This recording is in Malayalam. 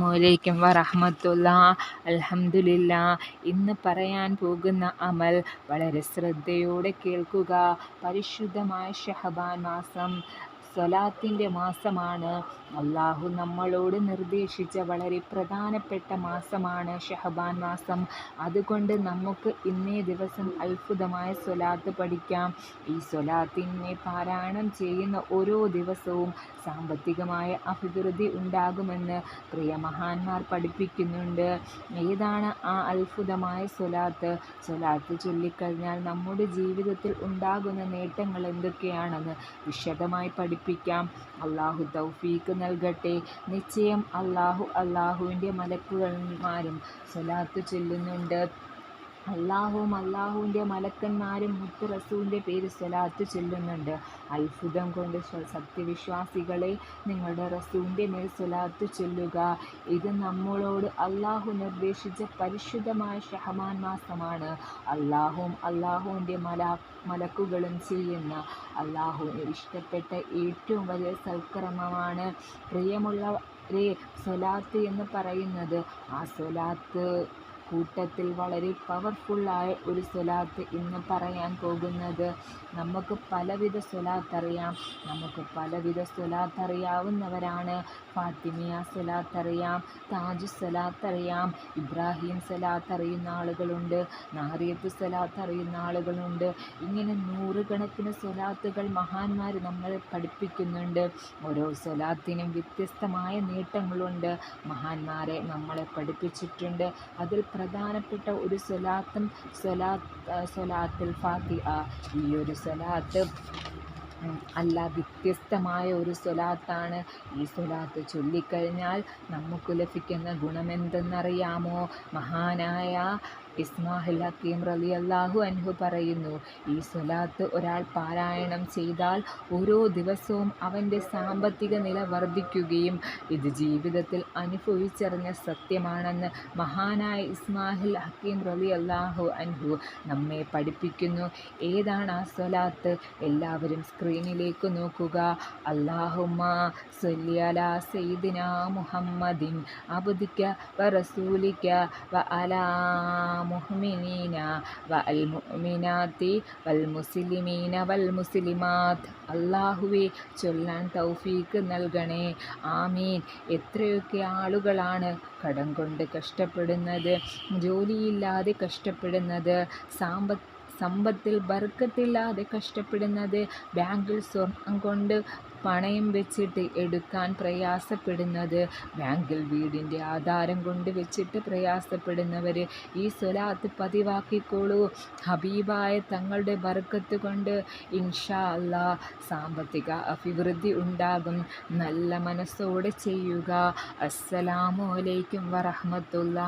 അസ്സലാമലൈക്കും വറഹമത്തുള്ള. അൽഹംദുലില്ല. ഇന്ന് പറയാൻ പോകുന്ന അമൽ വളരെ ശ്രദ്ധയോടെ കേൾക്കുക. പരിശുദ്ധമായ ഷഹബാൻ മാസം സ്വലാത്തിന്റെ മാസമാണ്. അള്ളാഹു നമ്മളോട് നിർദ്ദേശിച്ച വളരെ പ്രധാനപ്പെട്ട മാസമാണ് ഷഹബാൻ മാസം. അതുകൊണ്ട് നമുക്ക് ഇന്നേ ദിവസം അത്ഭുതമായ സ്വലാത്ത് പഠിക്കാം. ഈ സ്വലാത്തിനെ പാരായണം ചെയ്യുന്ന ഓരോ ദിവസവും സാമ്പത്തികമായ അഭിവൃദ്ധി ഉണ്ടാകുമെന്ന് പ്രിയ മഹാന്മാർ പഠിപ്പിക്കുന്നുണ്ട്. ഏതാണ് ആ അത്ഭുതമായ സ്വലാത്ത്? സ്വലാത്ത് ചൊല്ലിക്കഴിഞ്ഞാൽ നമ്മുടെ ജീവിതത്തിൽ ഉണ്ടാകുന്ന നേട്ടങ്ങൾ എന്തൊക്കെയാണെന്ന് വിശദമായി പഠിപ്പിക്കാം. അള്ളാഹു തൗഫീക്ക് നൽകട്ടെ. നിശ്ചയം അള്ളാഹു അള്ളാഹുവിന്റെ മലക്കുകന്മാരും സ്വലാത്ത് ചൊല്ലുന്നുണ്ട്. അള്ളാഹുവും അള്ളാഹുവിന്റെ മലക്കന്മാരും മുത്ത് റസൂലിന്റെ പേര് സ്വലാത്ത് ചൊല്ലുന്നുണ്ട്. അത്ഭുതം കൊണ്ട് സത്യവിശ്വാസികളെ നിങ്ങളുടെ റസൂലിന്റെ മേൽ സ്വലാത്ത് ചൊല്ലുക. ഇത് നമ്മളോട് അള്ളാഹു നിർദ്ദേശിച്ച പരിശുദ്ധമായ ഷഹമാൻ മാസമാണ്. അള്ളാഹുവും അള്ളാഹുവിന്റെ മല മലക്കുകളും ചെയ്യുന്ന അള്ളാഹുവിന് ഇഷ്ടപ്പെട്ട ഏറ്റവും വലിയ സൽക്രമമാണ് പ്രിയമുള്ളവരെ സ്വലാത്ത് എന്ന് പറയുന്നത്. ആ സ്വലാത്ത് കൂട്ടത്തിൽ വളരെ പവർഫുള്ളായ ഒരു സ്വലാത്ത് ഇന്ന് പറയാൻ പോകുന്നത്. നമുക്ക് പലവിധ സ്വലാത്ത് അറിയാം. നമുക്ക് പലവിധ സ്വലാത്ത് അറിയാവുന്നവരാണ്. ഫാത്തിമിയ സ്വലാത്ത് അറിയാം. താജ് സ്വലാത്ത് അറിയാം. ഇബ്രാഹിം സ്വലാത്ത് അറിയുന്ന ആളുകളുണ്ട്. നാറിയത്ത് സ്വലാത്ത് അറിയുന്ന ആളുകളുണ്ട്. ഇങ്ങനെ നൂറുകണക്കിന് സ്വലാത്തുകൾ മഹാന്മാർ നമ്മളെ പഠിപ്പിക്കുന്നുണ്ട്. ഓരോ സ്വലാത്തിനും വ്യത്യസ്തമായ നേട്ടങ്ങളുണ്ട്. മഹാന്മാരെ നമ്മളെ പഠിപ്പിച്ചിട്ടുണ്ട്. അതിൽ പ്രധാനപ്പെട്ട ഒരു സ്വലാത്തും സ്വലാത്ത് സലാത്തിൽ ഫാത്തിഹ. ഈ ഒരു സ്വലാത്ത് അല്ല വ്യത്യസ്തമായ ഒരു സ്വലാത്താണ് ഈ സ്വലാത്ത് ചൊല്ലിക്കഴിഞ്ഞാൽ നമുക്ക് ലഭിക്കുന്ന ഗുണമെന്തെന്നറിയാമോ? മഹാനായ ഇസ്മാഹിൽ ഹക്കീം റലി അള്ളാഹു അൻഹു പറയുന്നു ഈ സ്വലാത്ത് ഒരാൾ പാരായണം ചെയ്താൽ ഓരോ ദിവസവും അവന്റെ സാമ്പത്തിക നില വർദ്ധിക്കുകയും ഇത് ജീവിതത്തിൽ അനുഭവിച്ചറിഞ്ഞ സത്യമാണെന്ന് മഹാനായ ഇസ്മാഹിൽ ഹക്കീം റലി അള്ളാഹു അൻഹു നമ്മെ പഠിപ്പിക്കുന്നു. ഏതാണ് ആ സ്വലാത്ത്? എല്ലാവരും സ്ക്രീനിലേക്ക് നോക്കുക. അള്ളാഹുമ്മ മുഹമ്മദിൻ അബുദിക്ക വ റസൂലിക്ക വ അലാ മുഹ്മിനീന വൽ മുഅ്മിനാത്തി വൽ മുസ്ലിമീന വൽ മുസ്ലിമാത്ത് അള്ളാഹുവെ ചൊല്ലാൻ തൗഫീക്ക് നൽകണേ. ആമീൻ. എത്രയൊക്കെ ആളുകളാണ് കടം കൊണ്ട് കഷ്ടപ്പെടുന്നത് ജോലിയില്ലാതെ കഷ്ടപ്പെടുന്നത് സാമ്പ സമ്പത്തിൽ ബർക്കത്തില്ലാതെ കഷ്ടപ്പെടുന്നത് ബാങ്കിൽ സ്വർണം കൊണ്ട് പണയം വെച്ചിട്ട് എടുക്കാൻ പ്രയാസപ്പെടുന്നത്. ബാങ്കിൽ വീടിന്റെ ആധാരം കൊണ്ട് വെച്ചിട്ട് പ്രയാസപ്പെടുന്നവർ ഈ സ്വലാത്ത് പതിവാക്കിക്കോളൂ. ഹബീബായ തങ്ങളുടെ ബർക്കത്ത് കൊണ്ട് ഇൻഷാ അല്ലാ സാമ്പത്തിക അഭിവൃദ്ധി ഉണ്ടാകും. നല്ല മനസ്സോടെ ചെയ്യുക. അസ്സലാമു അലൈക്കും വറഹമത്തുള്ള.